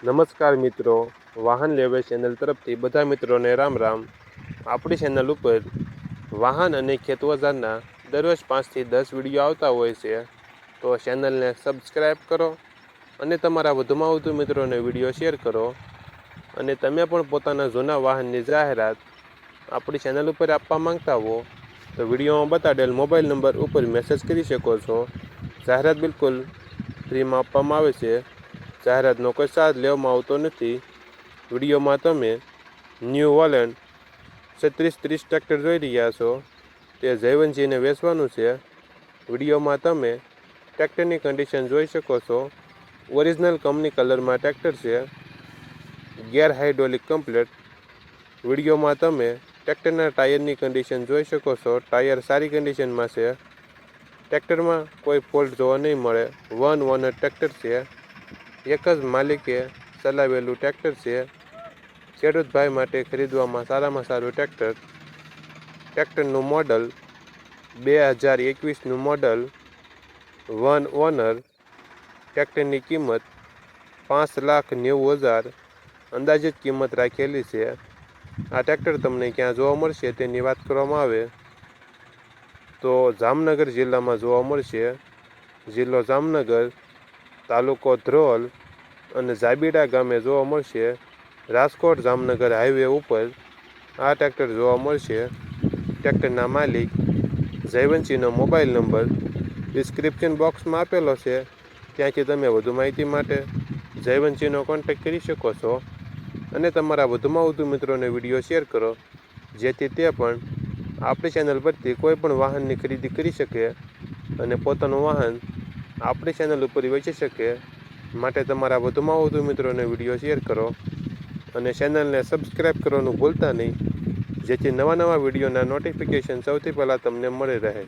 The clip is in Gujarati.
નમસ્કાર મિત્રો, વાહન લેવે ચેનલ તરફથી બધા મિત્રોને રામ રામ. આપણી ચેનલ ઉપર વાહન અને ખેતવજારના દરરોજ પાંચથી દસ વીડિયો આવતા હોય છે, તો ચેનલને સબસ્ક્રાઈબ કરો અને તમારા વધુમાં વધુ મિત્રોને વીડિયો શેર કરો. અને તમે પણ પોતાના જૂના વાહનની જાહેરાત આપણી ચેનલ ઉપર આપવા માંગતા હો, તો વિડીયોમાં બતાડેલ મોબાઈલ નંબર ઉપર મેસેજ કરી શકો છો. જાહેરાત બિલકુલ ફ્રીમાં આપવામાં આવે છે. જાહેરાતનો કોઈ સાથ લેવામાં આવતો નથી. વિડીયોમાં તમે ન્યૂ વોલેન્ટ છત્રીસ ત્રીસ ટ્રેક્ટર જોઈ રહ્યા છો. તે જયવંતજીને વેચવાનું છે. વિડીયોમાં તમે ટ્રેક્ટરની કન્ડિશન જોઈ શકો છો. ઓરિજિનલ કંપની કલરમાં ટ્રેક્ટર છે. ગેર હાઇડ્રોલિક કમ્પ્લેટ વિડીયોમાં તમે ટ્રેક્ટરના ટાયરની કન્ડિશન જોઈ શકો છો. ટાયર સારી કન્ડિશનમાં છે. ટ્રેક્ટરમાં કોઈ ફોલ્ટ જોવા નહીં મળે. વન ઓનર ટ્રેક્ટર છે. એક જ માલિકે ચલાવેલું ટ્રેક્ટર છે. ખેડૂતભાઈ માટે ખરીદવામાં સારામાં સારું ટ્રેક્ટર. ટ્રેક્ટરનું મોડલ બે હજાર એકવીસનું મોડલ વન ઓનર. ટ્રેક્ટરની કિંમત પાંચ લાખ નેવું હજાર. અંદાજિત કિંમત રાખેલી છે. આ ટ્રેક્ટર તમને ક્યાં જોવા મળશે તેની વાત કરવામાં આવે. તો જામનગર જિલ્લામાં જોવા મળશે. જિલ્લો જામનગર તાલુકો ધ્રોલ અને ઝાબીડા ગામે જોવા મળશે. રાજકોટ જામનગર હાઈવે ઉપર આ ટ્રેક્ટર જોવા મળશે. ટ્રેક્ટરના માલિક જયવંશીનો મોબાઈલ નંબર ડિસ્ક્રિપ્શન બોક્સમાં આપેલો છે. ત્યાંથી તમે વધુ માહિતી માટે જયવંશીનો કોન્ટેક્ટ કરી શકો છો અને તમારા વધુમાં વધુ મિત્રોને વીડિયો શેર કરો, જેથી તે પણ આપણી ચેનલ પરથી કોઈ પણ વાહનની ખરીદી કરી શકે અને પોતાનું વાહન આપણી ચેનલ ઉપર વેચી શકે માટે તમારા વધુમાં વધુ મિત્રોને વીડિયો શેર કરો અને ચેનલને સબસ્ક્રાઈબ કરવાનું ભૂલતા નહીં, જેથી નવા નવા વિડીયોના નોટિફિકેશન સૌથી પહેલાં તમને મળી રહે.